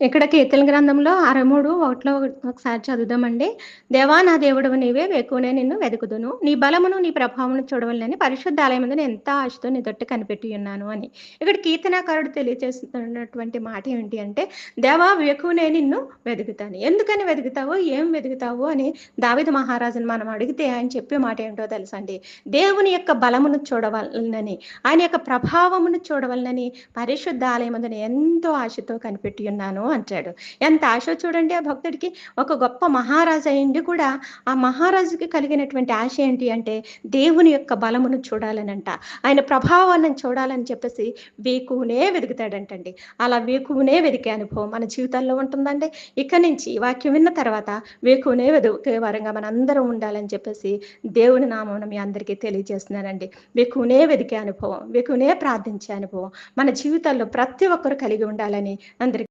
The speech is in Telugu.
ఇక్కడ కీర్తన గ్రంథంలో అరవై మూడు ఒకటిలో ఒకసారి చదువుదామండి. దేవా నా దేవుడు నీవే వేకునే నిన్ను వెతుకుదును. నీ బలమును నీ ప్రభావమును చూడవలనని పరిశుద్ధాలయం మీద నేను ఎంత ఆశతో నీ తొట్టి కనిపెట్టి ఉన్నాను అని. ఇక్కడ కీర్తనాకారుడు తెలియజేస్తున్నటువంటి మాట ఏంటి అంటే దేవా వేకునే నిన్ను వెతుకుతాను. ఎందుకని వెతుకుతావు ఏం వెతుకుతావు అని దావిద మహారాజుని మనం అడిగితే ఆయన చెప్పే మాట ఏంటో తెలుసండి. దేవుని యొక్క బలమును చూడవలనని ఆయన యొక్క ప్రభావమును చూడవలనని పరిశుద్ధ ఆలయమందున ఎంతో ఆశతో కనిపెట్టి ఉన్నాను. అంటాడు. ఎంత ఆశ చూడండి ఆ భక్తుడికి. ఒక గొప్ప మహారాజు అయింది కూడా ఆ మహారాజుకి కలిగినటువంటి ఆశ ఏంటి అంటే దేవుని యొక్క బలమును చూడాలనంట. ఆయన ప్రభావాన్ని చూడాలని చెప్పేసి వేకువునే వెతుకుతాడంటండి. అలా వేకువునే వెతికే అనుభవం మన జీవితంలో ఉంటుందండి. ఇక నుంచి ఈ వాక్యం విన్న తర్వాత వేకునే వెతుకే వారంగా మన అందరం ఉండాలని చెప్పేసి దేవుని నామం మీ అందరికీ తెలియజేస్తున్నానండి. వేకువునే వెతికే అనుభవం వేకువునే ప్రార్థించే అనుభవం మన జీవితాల్లో ప్రతి ఒక్కరు కలిగి ఉండాలని అందరికీ